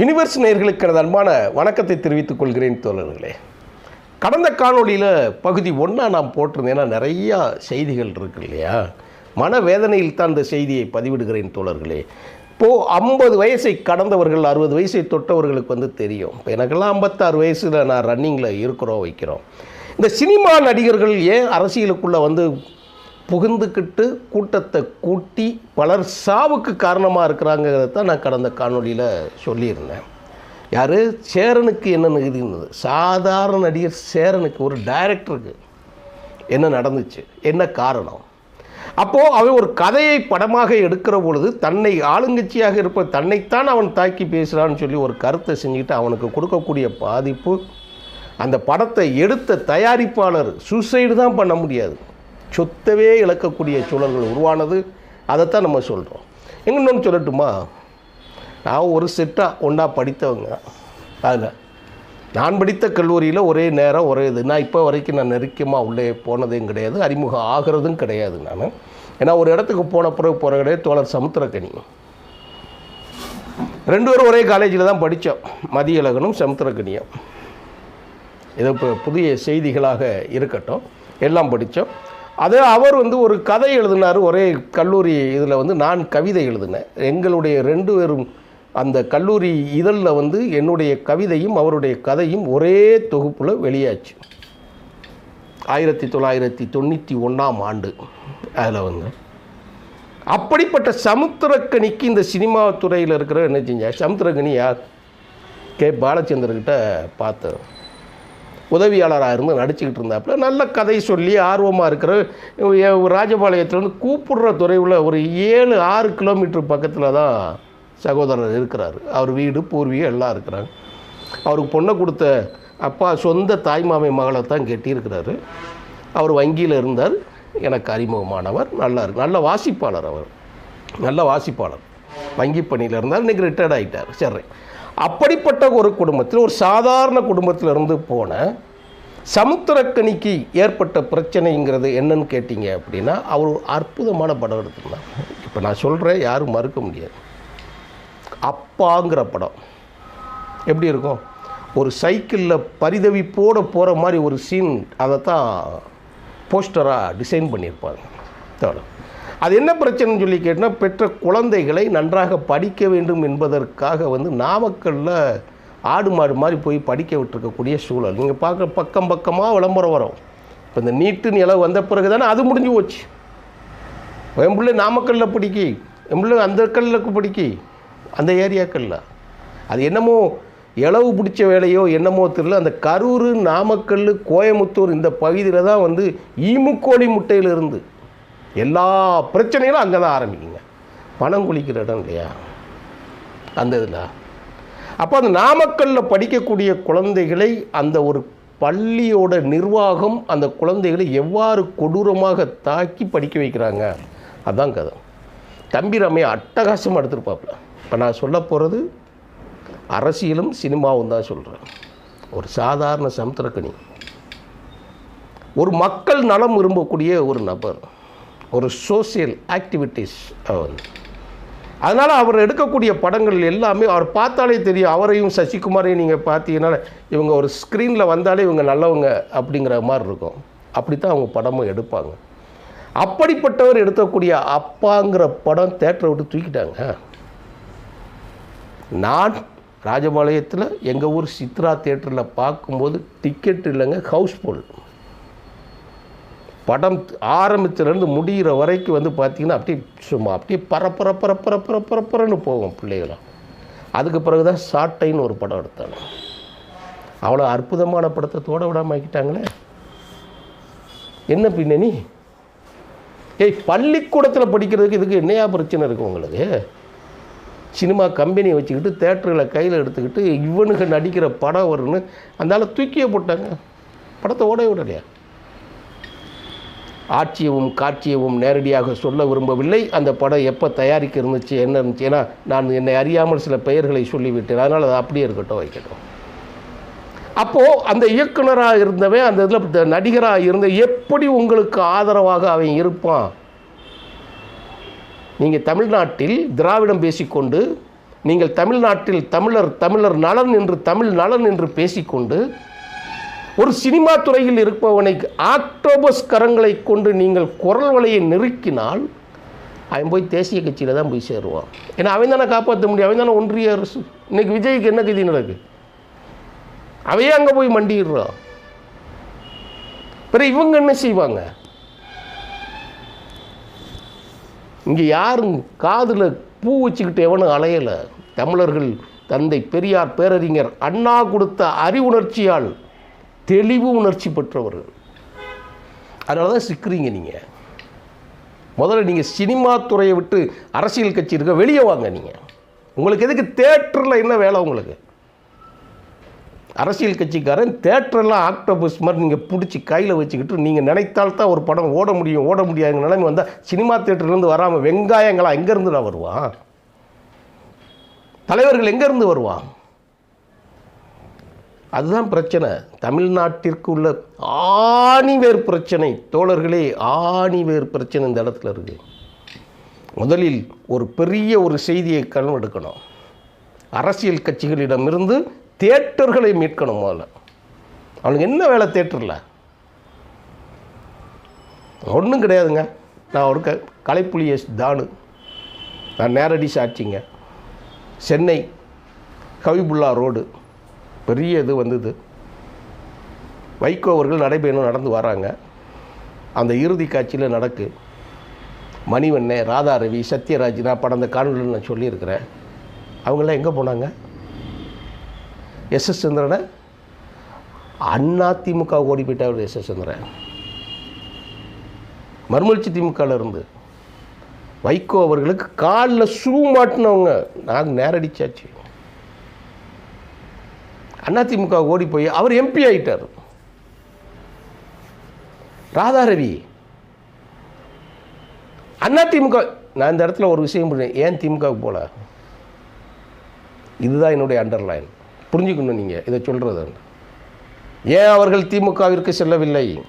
Universe நேர்களுக்கு எனது அன்பான வணக்கத்தை தெரிவித்துக் கொள்கிறேன் தோழர்களே. கடந்த காணொளியில் பகுதி ஒன்றா நான் போட்டிருந்தேன். ஏன்னா நிறையா செய்திகள் இருக்கு இல்லையா? மனவேதனையில் தான் இந்த செய்தியை பதிவிடுகிறேன் தோழர்களே. இப்போது ஐம்பது வயசை கடந்தவர்கள் அறுபது வயசை தொட்டவர்களுக்கு வந்து தெரியும். இப்போ எனக்கெல்லாம் ஐம்பத்தாறு வயசில் நான் ரன்னிங்கில் இருக்கிறோம் வைக்கிறோம். இந்த சினிமா நடிகர்கள் ஏன் அரசியலுக்குள்ளே வந்து புகுந்துக்கிட்டு கூட்டத்தை கூட்டி பலர் சாவுக்கு காரணமாக இருக்கிறாங்கிறத தான் நான் கடந்த காணொலியில் சொல்லியிருந்தேன். யார்? சேரனுக்கு என்ன நிகழ்ந்தது? சாதாரண நடிகர் சேரனுக்கு ஒரு டைரக்டருக்கு என்ன நடந்துச்சு? என்ன காரணம்? அப்போது அவன் ஒரு கதையை படமாக எடுக்கிற பொழுது தன்னை ஆளுங்கட்சியாக இருப்ப தன்னைத்தான் அவன் தாக்கி பேசுகிறான்னு சொல்லி ஒரு கருத்தை செஞ்சுக்கிட்டு அவனுக்கு கொடுக்கக்கூடிய பாதிப்பு அந்த படத்தை எடுத்த தயாரிப்பாளர் சூசைடு தான் பண்ண முடியாது. சொத்தவே இழக்கக்கூடிய சூழல்கள் உருவானது அதைத்தான் நம்ம சொல்கிறோம் இன்னொன்று சொல்லட்டுமா? நான் ஒரு செட்டாக ஒன்றா படித்தவங்க. அதில் நான் படித்த கல்லூரியில் ஒரே நேரம் ஒரே இது. நான் இப்போ வரைக்கும் நான் நெருக்கமாக உள்ளே போனதும் கிடையாது. அறிமுகம் ஆகிறதும் கிடையாது நான். ஏன்னா ஒரு இடத்துக்கு போன பிறகு போகிற கிடையாது தோழர் சமுத்திரக்கணி ரெண்டு பேரும் ஒரே காலேஜில் தான் படித்தோம். மதியழகனும் சமுத்திரக்கணியும் இது இப்போ புதிய செய்திகளாக இருக்கட்டும். எல்லாம் படித்தோம். அது அவர் வந்து ஒரு கதை எழுதினார் ஒரே கல்லூரி இதில் வந்து நான் கவிதை எழுதினேன். எங்களுடைய ரெண்டு பேரும் அந்த கல்லூரி இதழில் வந்து என்னுடைய கவிதையும் அவருடைய கதையும் ஒரே தொகுப்பில் வெளியாச்சு. ஆயிரத்தி தொள்ளாயிரத்தி தொண்ணூற்றி ஒன்றாம் ஆண்டு அதில் வந்து. அப்படிப்பட்ட சமுத்திரக்கணிக்கு இந்த சினிமா துறையில் இருக்கிற என்ன செஞ்சார்? சமுத்திரக்கணி யார்? கே. பாலச்சந்திரக்கிட்ட பார்த்தேன். உதவியாளராக இருந்து நடிச்சுக்கிட்டு இருந்தாப்புல நல்ல கதை சொல்லி ஆர்வமாக இருக்கிற ராஜபாளையத்துலேருந்து கூப்பிடுற துறையில் ஒரு ஏழு ஆறு கிலோமீட்டர் பக்கத்தில் தான் சகோதரர் இருக்கிறார். அவர் வீடு பூர்வீகம் எல்லாம் இருக்கிறாங்க. அவருக்கு பொண்ணை கொடுத்த அப்பா சொந்த தாய்மாமை மகளை தான் கெட்டியிருக்கிறாரு. அவர் வங்கியில் இருந்தார். எனக்கு அறிமுகமானவர் நல்லா இருக்கு நல்ல வாசிப்பாளர் அவர். நல்ல வாசிப்பாளர். வங்கி பணியில் இருந்தார். இன்றைக்கி ரிட்டையர்ட் ஆகிட்டார் சரி. அப்படிப்பட்ட ஒரு குடும்பத்தில் ஒரு சாதாரண குடும்பத்தில் இருந்து போன சமுத்திரக்கனிக்கு ஏற்பட்ட பிரச்சனைங்கிறது என்னன்னு கேட்டிங்க அப்படின்னா அவர் ஒரு அற்புதமான படம் எடுத்திருந்தார் இப்போ நான் சொல்கிறேன் யாரும் மறுக்க முடியாது. அப்பாங்கிற படம். எப்படி இருக்கும்? ஒரு சைக்கிளில் பரிதவிப்போட போகிற மாதிரி ஒரு சீன் அதை தான் போஸ்டராக டிசைன் பண்ணியிருப்பாங்க தேவை அது என்ன பிரச்சனைன்னு சொல்லி கேட்டால் பெற்ற குழந்தைகளை நன்றாக படிக்க வேண்டும் என்பதற்காக வந்து நாமக்கல்லில் ஆடு மாடு மாதிரி போய் படிக்க விட்டுருக்கக்கூடிய சூழல். நீங்கள் பார்க்குற பக்கம் பக்கமாக விளம்பரம் வரும். இப்போ இந்த நீட்டு நிலவு வந்த பிறகு தானே அது முடிஞ்சு போச்சு. என் பிள்ளை நாமக்கல்லில் பிடிக்கி என் பிள்ளை அந்த கல்லுக்கு பிடிக்கி அந்த ஏரியாக்களில். அது என்னமோ இளவு பிடிச்ச வேலையோ என்னமோ தெரியல. அந்த கரூர் நாமக்கல் கோயமுத்தூர் இந்த பகுதியில் தான் வந்து ஈமுக்கோழி முட்டையிலிருந்து எல்லா பிரச்சனைகளும் அங்கே தான் ஆரம்பிக்குங்க. பணம் குளிக்கிற இடம் இல்லையா? அந்த இதில். அப்போ அந்த நாமக்கல்லில் படிக்கக்கூடிய குழந்தைகளை அந்த ஒரு பள்ளியோட நிர்வாகம் அந்த குழந்தைகளை எவ்வாறு கொடூரமாக தாக்கி படிக்க வைக்கிறாங்க? அதான் கதை. தம்பி ரமையை அட்டகாசமாக எடுத்துருப்பாப்புல. இப்போ நான் சொல்ல போகிறது அரசியலும் சினிமாவும் தான் சொல்கிறேன் ஒரு சாதாரண சமுத்திரக்கணி ஒரு மக்கள் நலம் விரும்பக்கூடிய ஒரு நபர். ஒரு சோசியல் ஆக்டிவிட்டீஸ் அவர். அதனால் அவர் எடுக்கக்கூடிய படங்கள் எல்லாமே அவர் பார்த்தாலே தெரியும். அவரையும் சசிகுமாரையும் நீங்கள் பார்த்தீங்கன்னா இவங்க ஒரு ஸ்க்ரீனில் வந்தாலே இவங்க நல்லவங்க அப்படிங்கிற மாதிரி இருக்கும். அப்படி தான் அவங்க படமும் எடுப்பாங்க. அப்படிப்பட்டவர் எடுக்கக்கூடிய அப்பாங்கிற படம் தேட்டரை விட்டு தூக்கிட்டாங்க. நான் ராஜபாளையத்தில் எங்கள் ஊர் சித்ரா தேட்டரில் பார்க்கும்போது டிக்கெட் இல்லைங்க ஹவுஸ்ஃபுல் படம் ஆரம்பத்துலேருந்து முடிகிற வரைக்கும் வந்து பார்த்திங்கன்னா அப்படியே சும்மா அப்படியே பரப்பர பரப்பர பரப்பரப்பரன்னு போகும் பிள்ளைகளும். அதுக்கு பிறகு தான் சாட்டைன்னு ஒரு படம் எடுத்தாங்க. அவ்வளோ அற்புதமான படத்தை தோட விடாமல் ஆக்கிட்டாங்களே. என்ன பின்னணி? ஏய் பள்ளிக்கூடத்தில் படிக்கிறதுக்கு இதுக்கு என்னையா பிரச்சனை இருக்குது உங்களுக்கு? சினிமா கம்பெனியை வச்சுக்கிட்டு தேட்டர்களை கையில் எடுத்துக்கிட்டு இவனுக்கு நடிக்கிற படம் வரும்னு அந்தால தூக்கியே போட்டாங்க. படத்தை ஓட விடலையா? ஆட்சியவும் காட்சியவும் நேரடியாக சொல்ல விரும்பவில்லை. அந்த படம் எப்போ தயாரிக்க இருந்துச்சு என்ன இருந்துச்சு ஏன்னா நான் என்னை அறியாமல் சில பெயர்களை சொல்லிவிட்டேன். அதனால் அது அப்படியே இருக்கட்டும் வைக்கட்டும். அப்போது அந்த இயக்குனராக இருந்தவன் அந்த இதில் நடிகராக இருந்த எப்படி உங்களுக்கு ஆதரவாக அவன் இருப்பான்? நீங்கள் தமிழ்நாட்டில் திராவிடம் பேசிக்கொண்டு நீங்கள் தமிழ்நாட்டில் தமிழர் தமிழர் நலன் என்று தமிழ் நலன் என்று பேசிக்கொண்டு ஒரு சினிமா துறையில் இருப்பவனை ஆக்டோபஸ் கரங்களை கொண்டு நீங்கள் குரல் வலையை நெருக்கினால் அவன் போய் தேசிய கட்சியில் தான் போய் சேருவான். ஏன்னா அவன் தானே காப்பாற்ற முடியும். அவன் தானே ஒன்றிய அரசு. இன்னைக்கு விஜய்க்கு என்ன கதி நடக்கு? அவையே அங்கே போய் மண்டிடுறான் பிறகு இவங்க என்ன செய்வாங்க? இங்கே யாரும் காதில் பூ வச்சுக்கிட்டு எவனும் அலையலை. தமிழர்கள் தந்தை பெரியார் பேரறிஞர் அண்ணா கொடுத்த அறிவுணர்ச்சியால் தெளிவு உணர்ச்சி பெற்றவர்கள். அதனால தான் சிக்கிறீங்க நீங்கள் முதல்ல நீங்கள் சினிமா துறையை விட்டு அரசியல் கட்சி இருக்க வெளியே வாங்க நீங்கள் உங்களுக்கு எதுக்கு தேட்டரில் என்ன வேலை உங்களுக்கு? அரசியல் கட்சிக்காரன் தேட்டரெல்லாம் ஆக்டோபஸ் மாதிரி நீங்கள் பிடிச்சி கையில் வச்சுக்கிட்டு நீங்கள் நினைத்தால் தான் ஒரு படம் ஓட முடியும் ஓட முடியாதுங்க நிலைமை வந்தால் சினிமா தேட்டர்லேருந்து வராமல் வெங்காயங்களா எங்கேருந்து நான் வருவான் தலைவர்கள் எங்கேருந்து வருவான் அதுதான் பிரச்சனை. தமிழ்நாட்டிற்கு உள்ள ஆணிவேர் பிரச்சனை. தோழர்களே ஆணிவேர் பிரச்சனை இந்த இடத்துல இருக்கு. முதலில் ஒரு பெரிய ஒரு செய்தியை கணவெடுக்கணும் அரசியல் கட்சிகளிடமிருந்து தேட்டர்களை மீட்கணும் முதல்ல. அவனுக்கு என்ன வேலை தேட்டரில் ஒன்றும் கிடையாதுங்க. நான் ஒரு க கலைப்புலிய தானு. நான் நேரடி சாட்சிங்க. சென்னை கவிபுல்லா ரோடு. பெரிய இது வந்தது. வைகோ அவர்கள் நடைபயணம் நடந்து வராங்க. அந்த இறுதி காட்சியில் நடக்கு. மணிவண்ணே ராதா ரவி சத்யராஜ் நான் படம் அந்த காணொலியில் நான் சொல்லியிருக்கிறேன். அவங்களாம் எங்கே போனாங்க? எஸ் எஸ் சந்திரனை? அண்ணா திமுக ஓடி போயிட்டார் எஸ் எஸ் சந்திரன். மறுமலர்ச்சி திமுகவில் இருந்து. வைகோ அவர்களுக்கு காலில் ஷூ மாட்டினவங்க நாங்கள் நேரடிச்சாச்சு. அதிமுக ஓடி போய் அவர் எம்பி ஆயிட்டார். ராதாரவி. அதிமுக நான் இந்த இடத்துல ஒரு விஷயம் புரிஞ்சேன் ஏன் திமுகவுக்கு போல? இதுதான் என்னுடைய அண்டர்லைன் புரிஞ்சுக்கணும் நீங்கள் இதை சொல்கிறது ஏன் அவர்கள் திமுகவிற்கு செல்லவில்லை?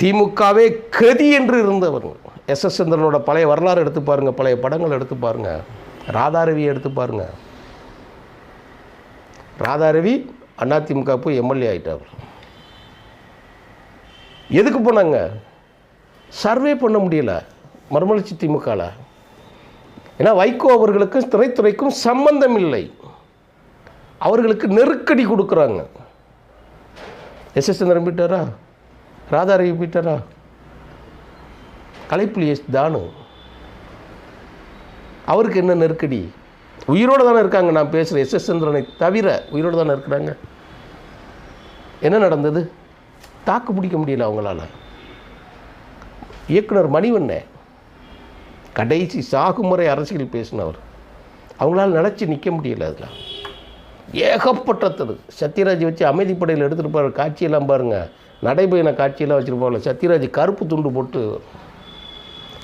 திமுகவே கதி என்று இருந்தவர். எஸ் எஸ் சந்திரனோட பழைய வரலாறு எடுத்து பாருங்கள் பழைய படங்கள் எடுத்து பாருங்கள் ராதாரவியை எடுத்து பாருங்கள் ராதாரவி அதிமுக போய் எம்எல்ஏ ஆயிட்டார். எதுக்கு போனாங்க? சர்வே பண்ண முடியல. மறுமலர்ச்சி திமுகவில் ஏன்னா வைகோ அவர்களுக்கும் திரைத்துறைக்கும் சம்பந்தம் இல்லை அவர்களுக்கு நெருக்கடி கொடுக்குறாங்க. எஸ் எஸ் சந்திரன் போயிட்டாரா? ராதாரவி போயிட்டாரா? கலைப்புலி எஸ் தானு. அவருக்கு என்ன நெருக்கடி? உயிரோடு தானே இருக்காங்க. நான் பேசுகிறேன் எஸ் எஸ் சந்திரனை தவிர உயிரோடு தானே இருக்கிறாங்க. என்ன நடந்தது? தாக்கு பிடிக்க முடியல அவங்களால. இயக்குனர் மணிவண்ணே கடைசி சாகுமுறை அரசியல் பேசினவர். அவங்களால நினச்சி நிற்க முடியல அதில். ஏகப்பட்டது சத்யராஜ் வச்சு அமைதிப்படையில் எடுத்துகிட்டு போகிற காட்சியெல்லாம் பாருங்கள் நடைபயண காட்சியெல்லாம் வச்சுருப்பாங்களே சத்யராஜ் கருப்பு துண்டு போட்டு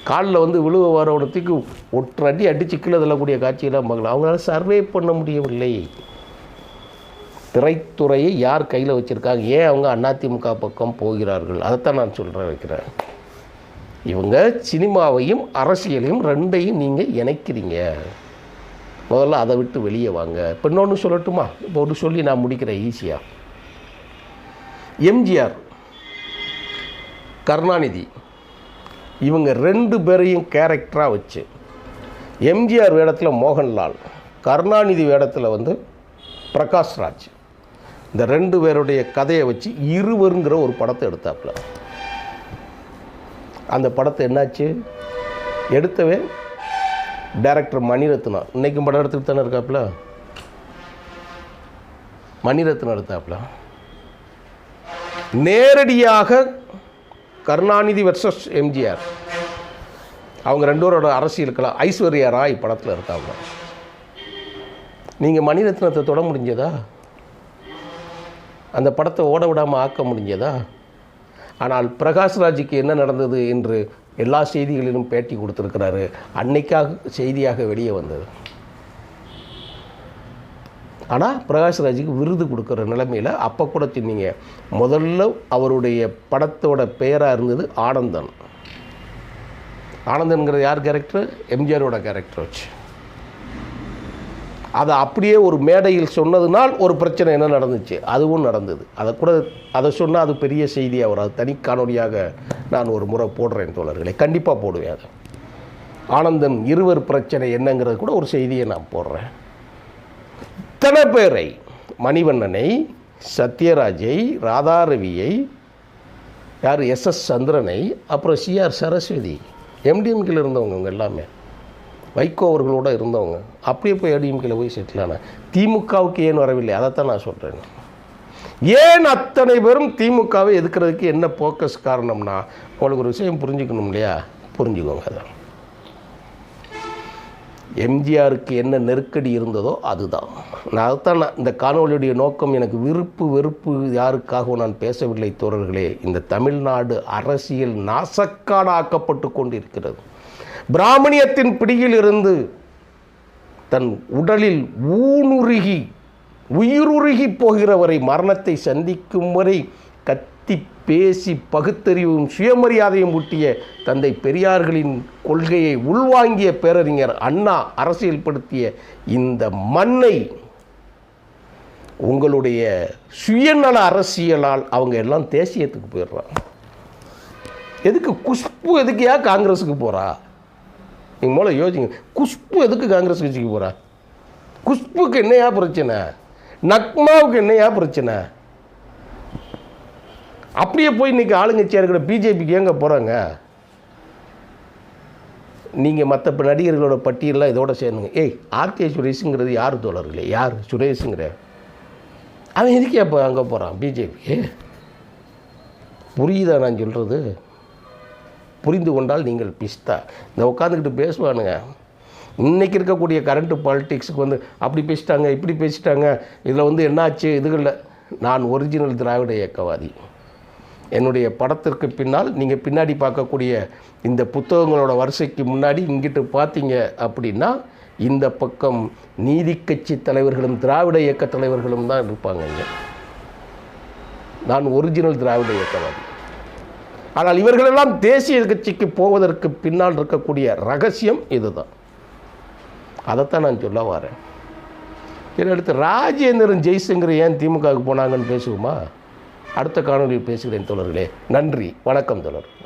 காலில் வந்து விழுவ வரவனத்துக்கு ஒற்றை அடி அடித்து கீழே தள்ளக்கூடிய காட்சியெல்லாம் பார்க்கலாம். அவங்களால சர்வே பண்ண முடியவில்லை. திரைத்துறையை யார் கையில் வச்சுருக்காங்க? ஏன் அவங்க அதிமுக பக்கம் போகிறார்கள்? அதைத்தான் நான் சொல்கிறேன் வைக்கிறேன். இவங்க சினிமாவையும் அரசியலையும் ரெண்டையும் நீங்கள் இணைக்கிறீங்க. முதல்ல அதை விட்டு வெளியே வாங்க. இப்போ இன்னொன்று சொல்லட்டுமா? இப்போ ஒன்று சொல்லி நான் முடிக்கிறேன் ஈஸியாக எம்ஜிஆர் கருணாநிதி இவங்க ரெண்டு பேரையும் கேரக்டராக வச்சு எம்ஜிஆர் வேடத்தில் மோகன்லால் கருணாநிதி வேடத்தில் வந்து பிரகாஷ்ராஜ் இந்த ரெண்டு பேருடைய கதையை வச்சு இருவருங்கிற ஒரு படத்தை எடுத்தாப்புல. அந்த படத்தை என்னாச்சு? எடுத்தவே டைரக்டர் மணிரத்னா இன்னைக்கும் படம் எடுத்துகிட்டு தானே இருக்காப்புல? மணிரத்னம் எடுத்தாப்புல. நேரடியாக கருணாநிதி வெர்சஸ் எம்ஜிஆர் அவங்க ரெண்டு பேரோட அரசியலுக்கெல்லாம் ஐஸ்வர்யா ராய் படத்தில் இருக்காங்க நீங்கள் மணிரத்னத்தை தொட முடிஞ்சதா? அந்த படத்தை ஓட விடாமல் ஆக்க முடிஞ்சதா? ஆனால் பிரகாஷ்ராஜுக்கு என்ன நடந்தது என்று எல்லா செய்திகளிலும் பேட்டி கொடுத்துருக்கிறாரு. அன்னைக்காக செய்தியாக வெளியே வந்தது. ஆனால் பிரகாஷ்ராஜுக்கு விருது கொடுக்குற நிலைமையில் அப்போ கூட சொன்னீங்க முதல்ல அவருடைய படத்தோட பெயராக இருந்தது ஆனந்தன். ஆனந்தன்கிறது யார் கேரக்டர் எம்ஜிஆரோட கேரக்டர் வச்சு. அதை அப்படியே ஒரு மேடையில் சொன்னதுனால் ஒரு பிரச்சனை என்ன நடந்துச்சு? அதுவும் நடந்தது. அதை கூட அதை சொன்னால் அது பெரிய செய்தியாக வரும் தனி காணொலியாக நான் ஒரு முறை போடுறேன் தோழர்களை. கண்டிப்பாக போடுவேன் அதை. ஆனந்தன் இருவர் பிரச்சனை என்னங்கிறது கூட ஒரு செய்தியை நான் போடுறேன். இத்தனை பேரை மணிவண்ணனை சத்யராஜை ராதாரவியை யார் எஸ் எஸ் சந்திரனை அப்புறம் சிஆர் சரஸ்வதி எம்டிஎம்கில் இருந்தவங்க இவங்க எல்லாமே வைகோ அவர்களோடு இருந்தவங்க அப்படியே போய் ஏடிஎம்கில் போய் செட்டில் ஆன. திமுகவுக்கு ஏன் வரவில்லை? அதைத்தான் நான் சொல்கிறேன் ஏன் அத்தனை பேரும் திமுகவை எதுக்கிறதுக்கு என்ன ஃபோக்கஸ் காரணம்னா உங்களுக்கு ஒரு விஷயம் புரிஞ்சுக்கணும் இல்லையா? புரிஞ்சுக்கோங்க அதை. எம்ஜிஆருக்கு என்ன நெருக்கடி இருந்ததோ அதுதான். நான் அதுதான் நான் இந்த காணொலியுடைய நோக்கம் எனக்கு விருப்பு வெறுப்பு யாருக்காகவும் நான் பேசவில்லை தோழர்களே. இந்த தமிழ்நாடு அரசியல் நாசக்காடாக்கப்பட்டு கொண்டிருக்கிறது. பிராமணியத்தின் பிடியில் இருந்து தன் உடலில் ஊனுருகி உயிருருகி போகிறவரை மரணத்தை சந்திக்கும் வரை கத்தி பேசி பகுத்தறிவும் சுயமரியாதையும் ஊட்டிய தந்தை பெரியார்களின் கொள்கையை உள்வாங்கிய பேரறிஞர் அண்ணா அரசியல்படுத்திய இந்த மண்ணை உங்களுடைய சுயநல அரசியலால் அவங்க எல்லாம் தேசியத்துக்கு போயிடுறாங்க. எதுக்கு குஷ்பு எதுக்கு காங்கிரஸுக்கு போகிறா நீங்கள் மூலம் யோசிங்க. குஷ்பு எதுக்கு காங்கிரஸ் கட்சிக்கு போகிறா குஷ்புக்கு என்னையா பிரச்சனை? நக்மாவுக்கு என்னையா பிரச்சனை? அப்படியே போய் இன்றைக்கி ஆளுங்கட்சியாக இருக்கிற பிஜேபிக்கு எங்கே போகிறாங்க நீங்கள் மற்ற நடிகர்களோட பட்டியலாம் இதோட சேருங்க. ஏய் ஆர்கே சுரேஷுங்கிறது யார் தோழர்களே யார்? சுரேஷுங்கிற. அவன் எதுக்கு அப்போ அங்கே போகிறான் பிஜேபிக்கு? புரியுதா நான் சொல்கிறது புரிந்து கொண்டால் நீங்கள் பிஸ்தா. இந்த உட்காந்துக்கிட்டு பேசுவானுங்க. இன்றைக்கி இருக்கக்கூடிய கரண்ட்டு பாலிட்டிக்ஸுக்கு வந்து அப்படி பேசிட்டாங்க இப்படி பேசிட்டாங்க. இதில் வந்து என்னாச்சு? இதுகளில் நான் ஒரிஜினல் திராவிட இயக்கவாதி. என்னுடைய படத்திற்கு பின்னால் நீங்கள் பின்னாடி பார்க்கக்கூடிய இந்த புத்தகங்களோட வரிசைக்கு முன்னாடி இங்கிட்டு பார்த்தீங்க அப்படின்னா இந்த பக்கம் நீதி கட்சி தலைவர்களும் திராவிட இயக்க தலைவர்களும் தான் இருப்பாங்க இங்கே. நான் ஒரிஜினல் திராவிட இயக்கவாதி. ஆனால் இவர்களெல்லாம் தேசிய கட்சிக்கு போவதற்கு பின்னால் இருக்கக்கூடிய ரகசியம் இதுதான். அதைத்தான் நான் சொல்ல வரேன். சரி அடுத்து ராஜேந்திரன் ஜெய்சங்கர் ஏன் திமுகவுக்கு போனாங்கன்னு பேசுவோமா? அடுத்த காணொலியில் பேசுகிறேன் தோழர்களே. நன்றி. வணக்கம் தோழர்.